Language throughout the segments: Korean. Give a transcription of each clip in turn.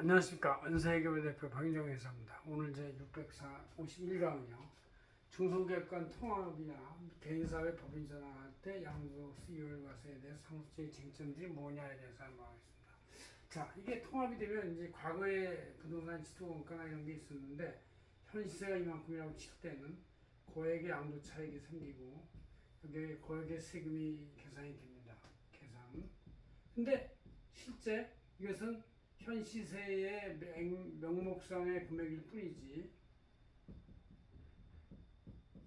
안녕하십니까 은사회계부 대표 박인정 회사입니다. 오늘 제 651강은요 중소기업간 통합이나 개인사회 법인 전환할 때 양도 수요일과세에 대해서 상속적인 쟁점들이 뭐냐에 대해서 알아보겠습니다. 자 이게 통합이 되면 이제 과거에 부동산 지도원가나 이런 게 있었는데 현 시세가 이만큼이라고 칠 때는 고액의 양도 차익이 생기고 여기에 고액의 세금이 계산이 됩니다. 계산. 근데 실제 이것은 현 시세의 명- 명목상의 금액일 뿐이지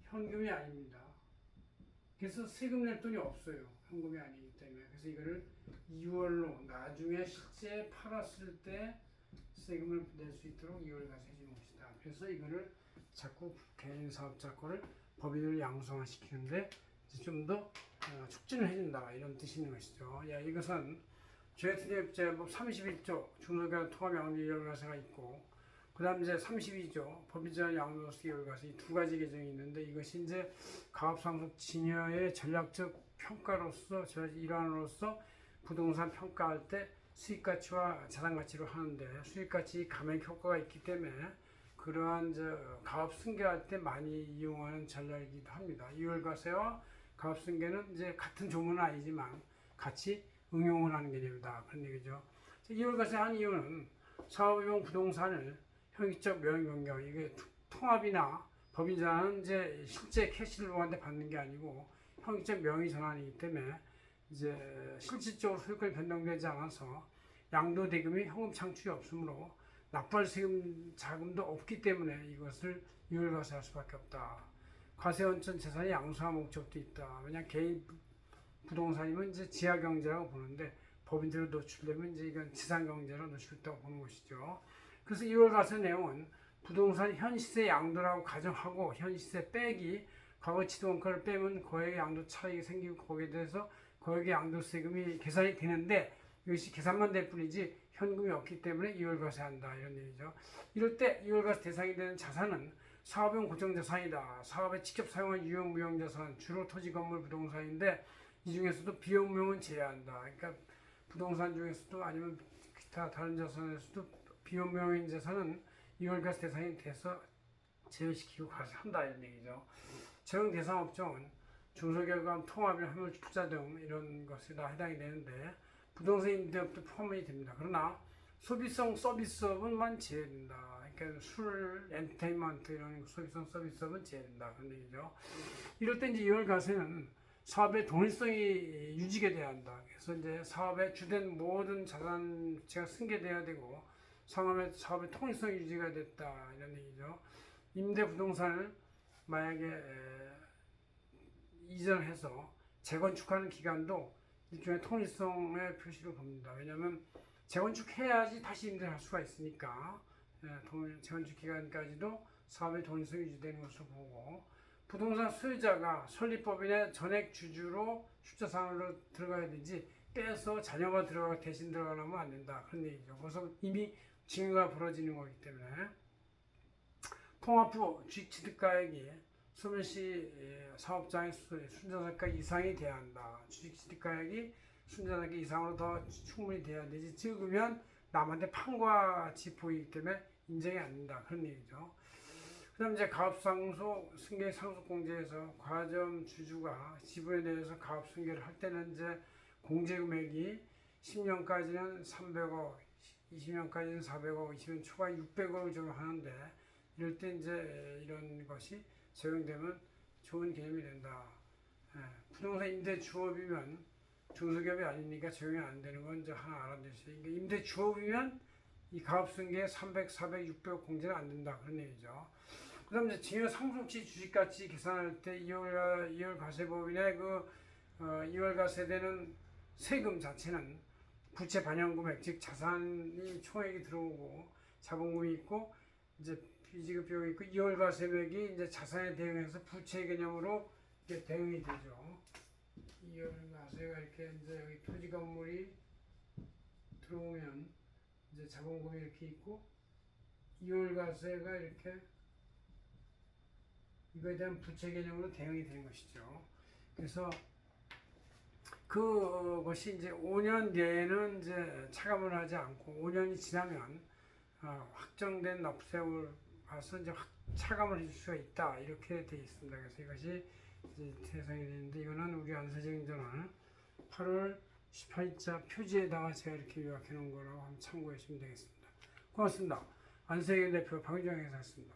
현금이 아닙니다. 그래서 세금 낼 돈이 없어요. 현금이 아니기 때문에. 그래서 이거를 2월로 나중에 실제 팔았을 때 세금을 낼 수 있도록 2월 가서 해주는 것이다. 그래서 이거를 자꾸 개인 사업자 거를 법인을 양성화시키는데 좀더 어, 촉진을 해준다 이런 뜻이 있는 것이죠. 야 이것은 죄투입제법 31조 중소기업 통합 양도 열과세가 있고 그다음 이제 32조 법인전 양도세 열과세 이두 가지 개정이 있는데 이것이 이제 가업상속 진여의 전략적 평가로서 저 일환으로서 부동산 평가할 때 수익 가치와 자산 가치로 하는데 수익 가치 감액 효과가 있기 때문에 그러한 저 가업 승계할 때 많이 이용하는 전략이기도 합니다. 이월과세와 가업 승계는 이제 같은 조문은 아니지만 같이 응용을 하는 개념이다. 그런 얘기죠. 이월과세 한 이유는 사업용 부동산을 형식적 명의 변경, 이게 투- 통합이나 법인전환은 이제 실제 캐시를 누구한테 받는 게 아니고 형식적 명의 전환이기 때문에 이제 실질적으로 소유권이 변동되지 않아서 양도 대금이 현금 창출이 없으므로 납부할 세금 자금도 없기 때문에 이것을 유혈과세할 수밖에 없다. 과세원천 재산의 양수화 목적도 있다. 왜냐 개인 부- 부동산이면 이제 지하 경제라고 보는데 법인들로 노출되면 이제 이건 지상 경제로 노출됐다고 보는 것이죠. 그래서 2월 과세 내용은 부동산 현 시세 양도라고 가정하고 현 시세 빼기 과거 지도원가를 빼면 거액의 양도 차익이 생기고 거기에 대해서 거액의 양도 세금이 계산이 되는데 이것이 계산만 될 뿐이지 현금이 없기 때문에 2월 과세 한다 이런 얘기죠. 이럴 때 2월 과세 대상이 되는 자산은 사업용 고정자산이다. 사업에 직접 사용한 유형 무형 자산 주로 토지 건물 부동산인데 이 중에서도 비용명은 제외한다. 그러니까 부동산 중에서도 아니면 기타 다른 자산에서도 비용명인 자산은 2월 과세 대상이 돼서 제외시키고 과세한다 이런 얘기죠. 적용 대상 업종은 중소기업과 통합이나 화물 투자 등 이런 것에 다 해당이 되는데 부동산 임대업도 포함이 됩니다. 그러나 소비성 서비스업은만 제외된다. 그러니까 술, 엔터테인먼트 이런 소비성 서비스업은 제외된다. 그런 얘기죠. 이럴 때 이제 2월 과세는 사업의 동일성이 유지가 돼야 한다. 그래서 이제 사업의 주된 모든 자산체가 승계돼야 되고 상업의 사업의 통일성이 유지가 됐다 이런 얘기죠. 임대 부동산을 만약에 에, 이전해서 재건축하는 기간도 일종의 통일성의 표시로 봅니다. 왜냐하면 재건축해야지 다시 임대할 수가 있으니까 예, 동- 재건축 기간까지도 사업의 통일성이 유지되는 것으로 보고 부동산 소유자가 설립법인의 전액 주주로 숫자상으로 들어가야 되지 빼서 자녀가 들어가 대신 들어가려면 안 된다 그런 얘기죠. 그래서 이미 징후가 벌어지는 거기 때문에 통합 후 주식취득가액이 소멸시 예, 사업장의 수- 순자산가 이상이 돼야 한다. 주식취득가액이 순자산가 이상으로 더 충분히 돼야 되지 적으면 남한테 판과 보이기 때문에 인정이 안 된다. 그런 얘기죠. 그 다음 이제 가업상속 승계 상속공제에서 과점 주주가 지분에 대해서 가업 승계를 할 때는 이제 공제 금액이 10년까지는 300억, 20년까지는 400억, 20년 초과에 600억을 적용하는데 이럴 때 이제 이런 것이 적용되면 좋은 개념이 된다. 예, 부동산 임대 주업이면 중소기업이 아니니까 적용이 안 되는 건 이제 하나 알아두세요. 그러니까 임대 주업이면 이 가업승계 300, 400, 600 공제는 안 된다 그런 얘기죠. 그다음 이제 증여 상속시 주식가치 계산할 때 2월 2월 가세법인의 그 어, 2월 가세되는 세금 자체는 부채 반영금액 즉 자산이 총액이 들어오고 자본금이 있고 이제 비지급 비용이 있고 2월 가세액이 이제 자산에 대응해서 부채 개념으로 이렇게 대응이 되죠. 2월 가세가 이렇게 이제 여기 토지 건물이 들어오면 이제 자본금이 이렇게 있고 2월 가세가 이렇게 이거에 대한 부채 개념으로 대응이 되는 것이죠. 그래서 그것이 이제 5년 뒤에는 이제 차감을 하지 않고 5년이 지나면 어, 확정된 납세율 와서 이제 확- 차감을 해줄 수가 있다 이렇게 되어 있습니다. 그래서 이것이 이제 세상이 되는데 이거는 우리 안세정전을 8월 18일자 표지에다가 제가 이렇게 요약해 놓은 거라고 한번 참고하시면 되겠습니다. 고맙습니다. 안세경 대표 박은정 회사였습니다.